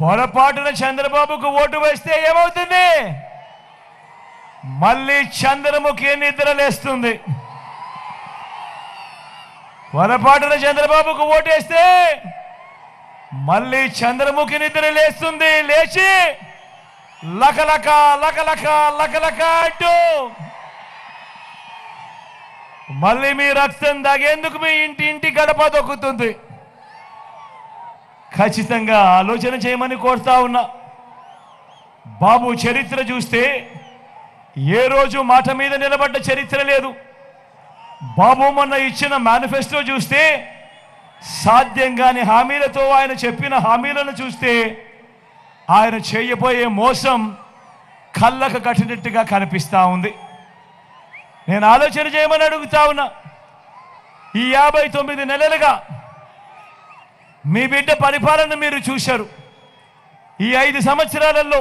పొరపాటున చంద్రబాబుకు ఓటు వేస్తే ఏమవుతుంది? మళ్ళీ చంద్రముఖి నిద్రలేస్తుంది. పొరపాటున చంద్రబాబుకు ఓటేస్తే మళ్ళీ చంద్రముఖి నిద్ర లేస్తుంది లేచి లకలక లకలక లకలక అంటూ మళ్ళీ మీ రక్తం దాగేందుకు మీ ఇంటి ఇంటి గడప దొక్కుతుంది. ఖచ్చితంగా ఆలోచన చేయమని కోరుతా ఉన్నా. బాబు చరిత్ర చూస్తే ఏ రోజు మాట మీద నిలబడ్డ చరిత్ర లేదు. బాబు మొన్న ఇచ్చిన మేనిఫెస్టో చూస్తే సాధ్యం కాని హామీలతో ఆయన చెప్పిన హామీలను చూస్తే ఆయన చేయబోయే మోసం కళ్ళకు కట్టినట్టుగా కనిపిస్తా ఉంది. నేను ఆలోచన చేయమని అడుగుతా ఉన్నా. ఈ యాభై తొమ్మిది నెలలుగా మీ బిడ్డ పరిపాలన మీరు చూశారు. ఈ ఐదు సంవత్సరాలలో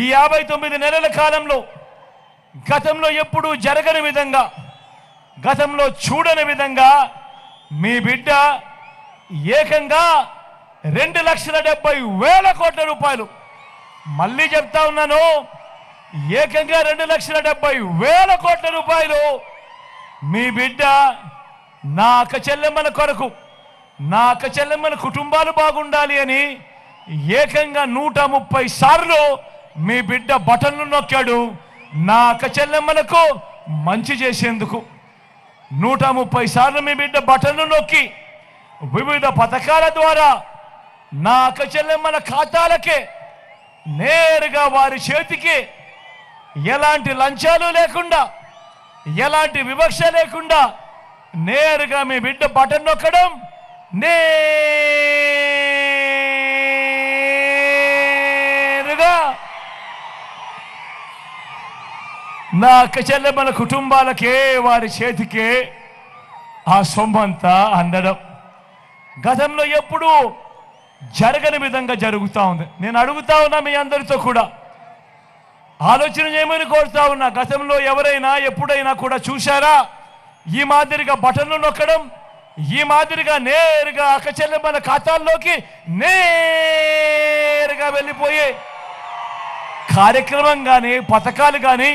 ఈ యాభై తొమ్మిది నెలల కాలంలో గతంలో ఎప్పుడూ జరగని విధంగా గతంలో చూడని విధంగా మీ బిడ్డ ఏకంగా రెండు లక్షల డెబ్బై వేల కోట్ల రూపాయలు. మళ్ళీ చెప్తా ఉన్నాను ఏకంగా రెండు లక్షల డెబ్బై వేల కోట్ల రూపాయలు మీ బిడ్డ నా అక్క చెల్లెమ్మల కొరకు నా అక్క చెల్లెమ్మల కుటుంబాలు బాగుండాలి అని ఏకంగా నూట ముప్పై సార్లు మీ బిడ్డ బటన్లు నొక్కాడు. నా అక్క చెల్లెమ్మలకు మంచి చేసేందుకు. నూట ముప్పై సార్లు మీ బిడ్డ బటన్లు నొక్కి వివిధ పథకాల ద్వారా నా అక్క చెల్లెమ్మల ఖాతాలకే నేరుగా వారి చేతికి ఎలాంటి లంచాలు లేకుండా ఎలాంటి వివక్ష లేకుండా నేరుగా మీ బిడ్డ బటన్ నొక్కడం నేరుగా నా అక్కచెల్లె మన కుటుంబాలకే వారి చేతికే ఆ సొమ్మంతా అందడం. గతంలో ఎప్పుడూ జరగని విధంగా జరుగుతూ ఉంది. నేను అడుగుతా ఉన్నా మీ అందరితో కూడా. ఆలోచన చేయమని కోరుతా ఉన్నా. గతంలో ఎవరైనా ఎప్పుడైనా కూడా చూశారా? ఈ మాదిరిగా బటన్లు నొక్కడం ఈ మాదిరిగా నేరుగా అక్క చెల్లెమ్మల ఖాతాల్లోకి నేరుగా వెళ్ళిపోయే కార్యక్రమం కానీ పథకాలు కానీ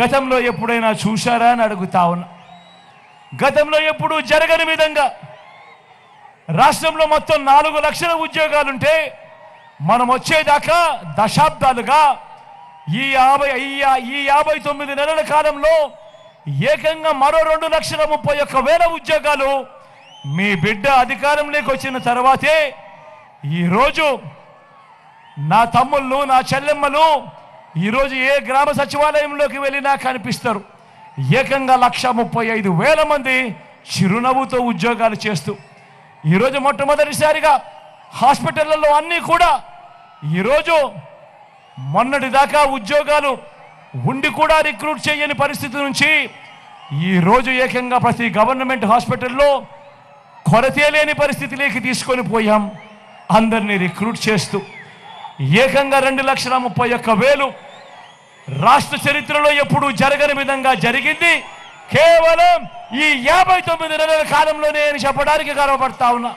గతంలో ఎప్పుడైనా చూశారా అని అడుగుతా ఉన్నా. గతంలో ఎప్పుడు జరగని విధంగా రాష్ట్రంలో మొత్తం నాలుగు లక్షల ఉద్యోగాలుంటే మనం వచ్చేదాకా దశాబ్దాలుగా ఈ యాభై ఈ ఈ యాభై తొమ్మిది నెలల కాలంలో ఏకంగా మరో రెండు లక్షల ముప్పై ఒక్క వేల ఉద్యోగాలు మీ బిడ్డ అధికారంలోకి వచ్చిన తర్వాతే ఈరోజు నా తమ్ముళ్ళు నా చెల్లెమ్మలు ఈరోజు ఏ గ్రామ సచివాలయంలోకి వెళ్ళినా కనిపిస్తారు ఏకంగా లక్ష ముప్పై ఐదు వేల మంది చిరునవ్వుతో ఉద్యోగాలు చేస్తూ ఈరోజు మొట్టమొదటిసారిగా హాస్పిటళ్ళలో అన్నీ కూడా ఈరోజు మొన్నటి దాకా ఉద్యోగాలు ఉండి కూడా రిక్రూట్ చేయని పరిస్థితి నుంచి ఈరోజు ఏకంగా ప్రతి గవర్నమెంట్ హాస్పిటల్లో కొరతే లేని పరిస్థితిలోకి తీసుకొని పోయాం. అందరినీ రిక్రూట్ చేస్తూ ఏకంగా రెండు లక్షల ముప్పై ఒక్క వేలు రాష్ట్ర చరిత్రలో ఎప్పుడూ జరగని విధంగా జరిగింది. కేవలం ఈ యాభై తొమ్మిది నెలల కాలంలోనే అని చెప్పడానికి గర్వపడతా ఉన్నా.